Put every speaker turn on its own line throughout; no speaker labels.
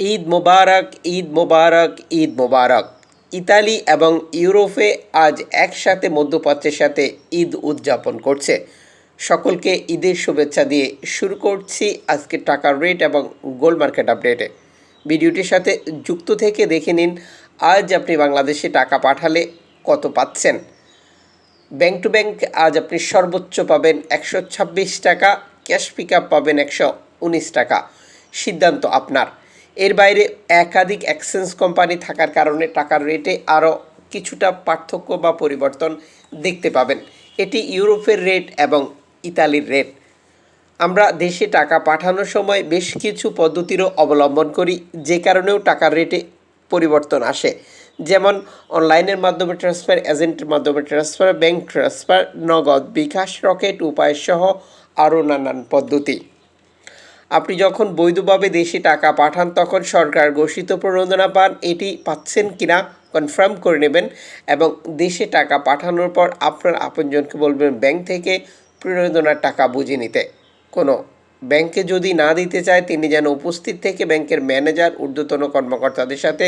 ঈদ মোবারক ঈদ মোবারক ঈদ মোবারক। ইতালি এবং ইউরোপে আজ একসাথে মধ্যপ্রাচ্যের সাথে ঈদ উদযাপন করছে। সকলকে ঈদের শুভেচ্ছা দিয়ে শুরু করছি আজকে টাকার রেট এবং গোল্ড মার্কেট আপডেটে। ভিডিওটির সাথে যুক্ত থেকে দেখে নিন, আজ আপনি বাংলাদেশে টাকা পাঠালে কত পাচ্ছেন? ব্যাংক টু ব্যাংক আজ আপনি সর্বোচ্চ পাবেন একশো ছাব্বিশ টাকা, ক্যাশ পিক পাবেন একশো উনিশ টাকা। সিদ্ধান্ত আপনার। এর বাইরে একাধিক এক্সচেঞ্জ কোম্পানি থাকার কারণে টাকার রেটে আরও কিছুটা পার্থক্য বা পরিবর্তন দেখতে পাবেন। এটি ইউরোপের রেট এবং ইতালির রেট আমরা দেশে টাকা পাঠানোর সময় বেশ কিছু পদ্ধতিরও অবলম্বন করি, যে কারণেও টাকার রেটে পরিবর্তন আসে। যেমন, অনলাইনের মাধ্যমে ট্রান্সফার এজেন্টের মাধ্যমে ট্রান্সফার ব্যাংক ট্রান্সফার নগদ বিকাশ রকেট উপায় সহ আরও নানান পদ্ধতি। আপনি যখন বৈধভাবে দেশে টাকা পাঠান, তখন সরকার ঘোষিত প্রণোদনা পান, এটি পাচ্ছেন কিনা কনফার্ম করে নেবেন এবং দেশে টাকা পাঠানোর পর আপনার আপনজনকে বলবেন ব্যাংক থেকে প্রণোদনার টাকা বুঝে নিতে। কোনো ব্যাংকে যদি না দিতে চায়, তিনি যেন উপস্থিত থেকে ব্যাংকের ম্যানেজার, ঊর্ধ্বতন কর্মকর্তাদের সাথে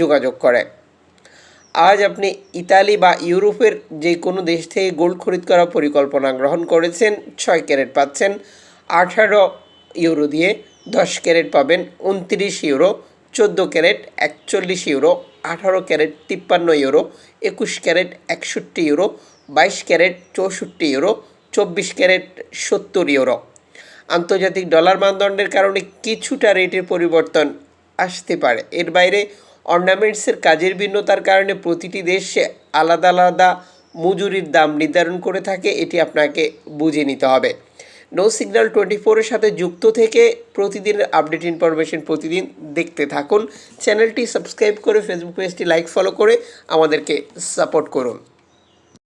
যোগাযোগ করে। আজ আপনি ইতালি বা ইউরোপের যে কোনো দেশ থেকে গোল্ড খরিদ করার পরিকল্পনা গ্রহণ করেছেন, ছয় ক্যারেট পাচ্ছেন, আঠারো ইউরো দিয়ে দশ ক্যারেট পাবেন উনত্রিশ ইউরো, চোদ্দ ক্যারেট, একচল্লিশ ইউরো, আঠারো ক্যারেট, তিপ্পান্ন ইউরো, একুশ ক্যারেট, একষট্টি ইউরো, বাইশ ক্যারেট, চৌষট্টি ইউরো, চব্বিশ ক্যারেট, সত্তর ইউরো। আন্তর্জাতিক ডলার মানদণ্ডের কারণে কিছুটা রেটের পরিবর্তন আসতে পারে। এর বাইরে অর্নামেন্টসের কাজের ভিন্নতার কারণে প্রতিটি দেশে আলাদা আলাদা মজুরির দাম নির্ধারণ করে থাকে। এটি আপনাকে বুঝে নিতে হবে। নো সিগন্যাল টোয়েন্টি ফোরের সাথে যুক্ত থেকে প্রতিদিনের আপডেট ইনফরমেশন প্রতিদিন দেখতে থাকুন। চ্যানেলটি সাবস্ক্রাইব করে ফেসবুক পেজটি লাইক ফলো করে আমাদেরকে সাপোর্ট করুন।